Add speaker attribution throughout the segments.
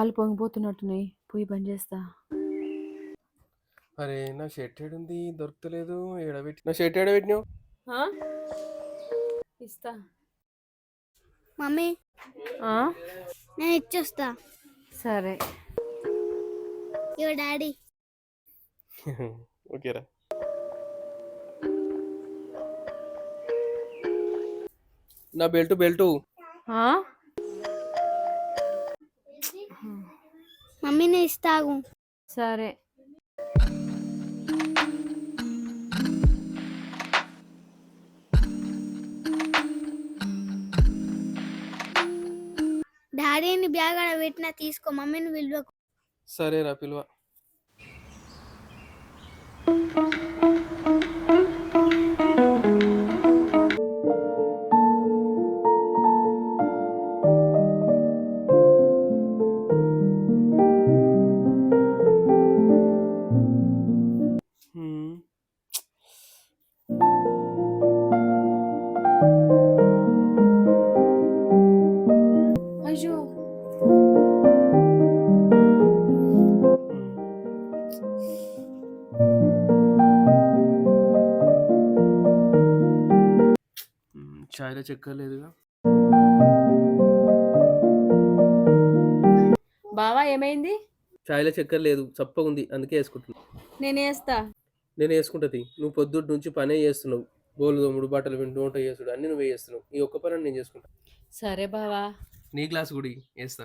Speaker 1: పాలు పొంగిపోతున్నట్టున్నాయి. పోయి బంద్ చేస్తా.
Speaker 2: అరే నా షర్ట్ ఏడుంది? దొరకలేదు ఏడబెట్టి నా షర్ట్ ఏడబెట్టినావు?
Speaker 1: ఇస్తా.
Speaker 3: మమ్మీ.
Speaker 1: ఆ?
Speaker 3: నేను ఇచ్చొస్తా.
Speaker 1: సరే.
Speaker 3: ఇగో డాడీ.
Speaker 2: ఓకేరా. నా బెల్ట్ బెల్టు.
Speaker 1: ఆ?
Speaker 3: మమ్మీ నేను ఇస్తాగు
Speaker 1: సరే
Speaker 3: డాడీని బ్యాగ్ ఆడ పెట్టినా తీసుకో మమ్మీని విలువకు
Speaker 2: సరేరా పిలువ చాయ్లో చక్కెర లేదుగా
Speaker 1: బావా ఏమైంది?
Speaker 2: చాయ్లో చక్కెర లేదు చప్పగా ఉంది అందుకే వేసుకుంటున్నా
Speaker 1: నేను వేస్తా
Speaker 2: నేను వేసుకుంటది నువ్వు పొద్దుటి నుంచి పనే చేస్తున్నావు. బోలు దోముడు బట్టలు పిండు వంట చేసుడు అన్ని నువ్వే చేస్తున్నావు. ఈ ఒక్క పని నేను చేసుకుంటా.
Speaker 1: సరే బావా.
Speaker 2: నీ గ్లాస్ కూడా వేస్తా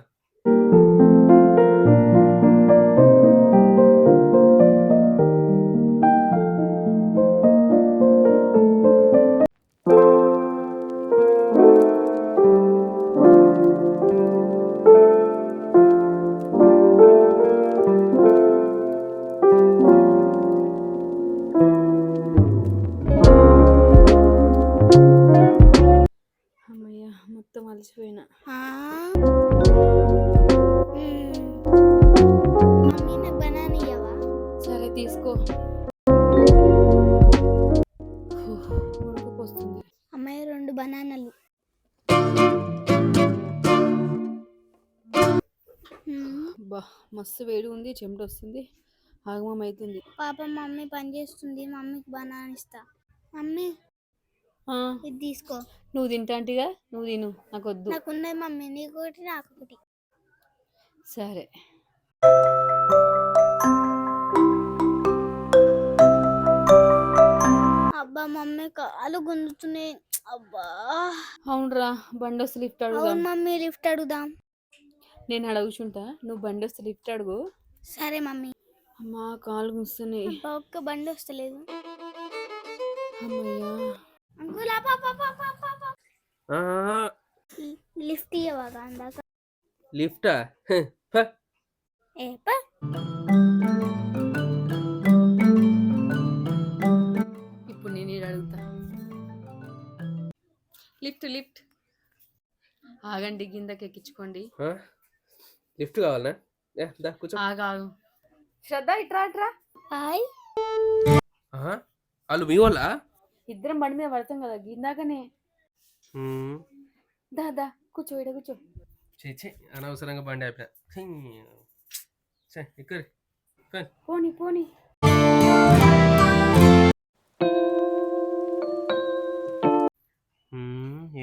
Speaker 3: ఇయ్యవా?
Speaker 1: సరే తీసుకో.
Speaker 3: అమ్మాయి రెండు బనానాలు.
Speaker 1: బా మస్తు వేడి ఉంది చెమట వస్తుంది ఆగమం అవుతుంది
Speaker 3: పాపం మమ్మీ పని చేస్తుంది మమ్మీకి బనానా ఇస్తా. మమ్మీ ఇది తీసుకో.
Speaker 1: నువ్వు తింటాంటిగా నువ్వు తిను. నాకు వద్దు
Speaker 3: నాకు ఉన్నది మమ్మీ నీకు ఒకటి నాకు ఒకటి.
Speaker 1: సరే.
Speaker 3: అబ్బా మమ్మీ కాలు గుంజుతున్నాయి. అబ్బా.
Speaker 1: అవునరా బండి వస్తే లిఫ్ట్ అడుగుదాం.
Speaker 3: మమ్మీ లిఫ్ట్ అడుగుదాం.
Speaker 1: నేను అడుగుచుంటా నువ్వు బండి వస్తే లిఫ్ట్ అడుగు.
Speaker 3: సరే మమ్మీ.
Speaker 1: అమ్మా కాలు గుస్తున్నాయి
Speaker 3: అబ్బా ఒక్క బండి వస్తలేదు.
Speaker 1: అమ్మయ్యా.
Speaker 3: అంకుల్ లిఫ్ట్ ఇవ్వవా అందాక?
Speaker 2: లిఫ్టా? హ, ఫ.
Speaker 3: ఏ పా.
Speaker 1: ఇప్పుడు నేను అడుగుతా. Lift lift. ఆగండి కిందకి ఎక్కించుకోండి?
Speaker 2: లిఫ్ట్ కావాలనా? ఏ, దా కూర్చో.
Speaker 1: ఆగాగు. శ్రద్ధ ఇట్రా ఇట్రా
Speaker 3: హాయ్.
Speaker 2: ఆహా, వాళ్ళు మీ వాళ్ళ?
Speaker 1: ఇద్దరం బండి మీద పడతాం కదా గిందాకనే. దా దా కూర్చో ఇడ కూర్చో.
Speaker 2: చేచే అనవసరంగా బండి ఆపిన. ఇక్కడ.
Speaker 1: పోని పోని.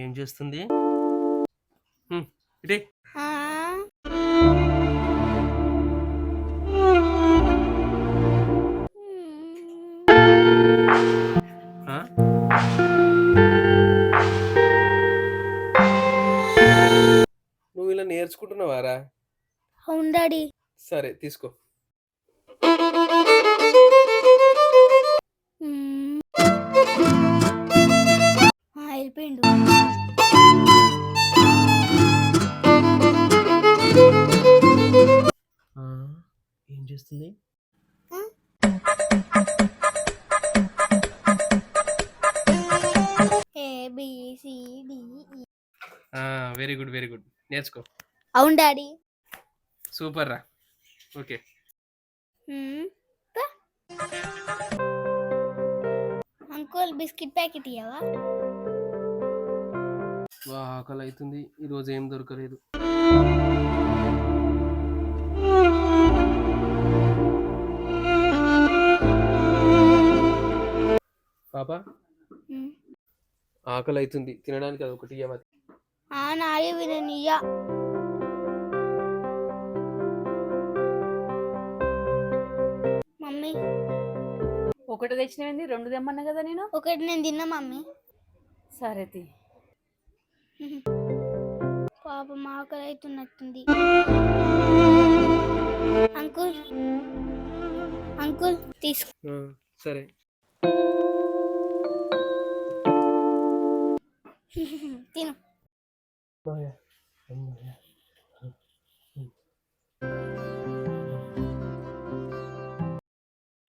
Speaker 2: ఏం చేస్తుంది? ఇటే. నేర్చుకుంటున్నావారా
Speaker 3: అవును డాడీ.
Speaker 2: సరే తీసుకో.
Speaker 3: వెళ్ళిపోయిండు.
Speaker 2: ఏం చేస్తుంది?
Speaker 3: A B C D E.
Speaker 2: Very good very good. నేర్చుకో.
Speaker 3: అవును డాడీ.
Speaker 2: సూపర్ రా. ఓకే.
Speaker 3: అంకుల్ బిస్కెట్ ప్యాకెట్ ఇవ్వవా
Speaker 2: వా ఆకలి అవుతుంది ఈరోజు ఏం దొరకలేదు. పాపా? ఆకలి అవుతుంది తినడానికి అది ఒకటి ఇవ్వాలి
Speaker 3: ఆ నాడే విననియా
Speaker 1: ఒకటి తెచ్చినవింది? రెండు తెమ్మన్నా కదా నేను?
Speaker 3: ఒకటి నేను తిన్నా మమ్మీ.
Speaker 1: సరే తి.
Speaker 3: పాపం ఆకలి అవుతున్నట్టుంది అంకుల్ అంకుల్ తీసుకో.
Speaker 2: సరే.